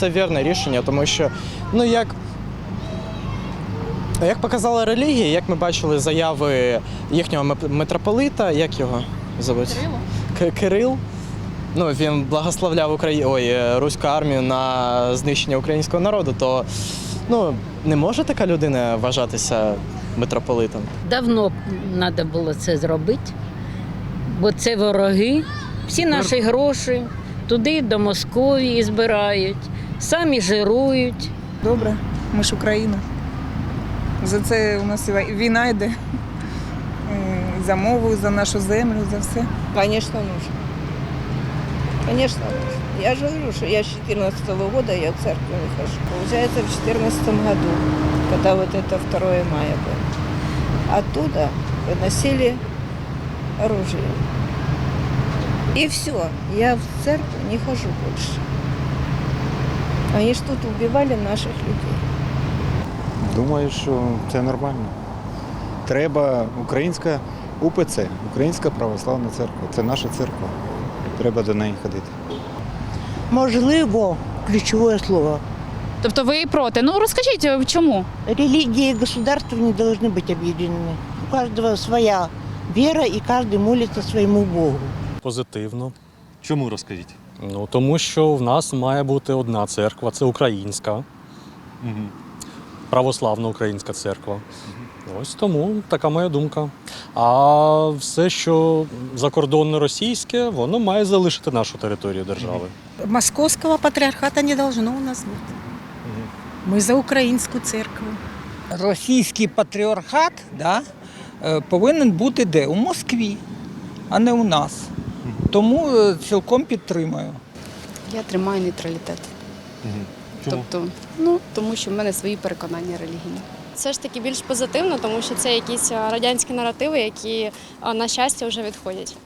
Це вірне рішення, тому що, ну як. Як показала релігія, як ми бачили заяви їхнього митрополита, як його зовуть? Кирило. Кирил. Ну, він благословляв Украї... Ой, е, руську армію на знищення українського народу, то ну, не може така людина вважатися митрополитом. Давно треба було це зробити, бо це вороги. Всі наші гроші туди до Московії збирають, самі жирують. Добре, ми ж Україна. За це у нас і вой- війна йде. Е, За мову, за нашу землю, за все. Конечно, нужно. Конечно, нужно. Я же говорю, что я с 14 года я в церковь не хожу. Получается, в 14 году, когда вот это 2 мая было, оттуда выносили оружие. И все, я в церковь не хожу больше. Они ж тут убивали наших людей. Думаю, що це нормально. Треба українська УПЦ, Українська православна церква. Це наша церква. Треба до неї ходити. Можливо, ключевое слово. Тобто ви проти? Ну розкажіть, е, чому? Религии и государство не должны быть объединены. У каждого своя вера, и каждый молится своему Богу. Позитивно. Чому розкажіть? Ну тому що в нас має бути одна церква, це українська, Угу. православна українська церква. Ось тому така моя думка. А все, що закордонне російське, воно має залишити нашу територію держави. Московского патриархата не должно у нас быть. Мы за украинскую церковь. російський патріархат да, е, повинен бути де? У Москві, а не у нас. Тому е, цілком підтримую. Я тримаю нейтралітет. Угу. Чому? Тобто, ну тому що в мене свої переконання релігійні. Все ж таки більш позитивно, тому що це якісь радянські наративи, які, на щастя, вже відходять.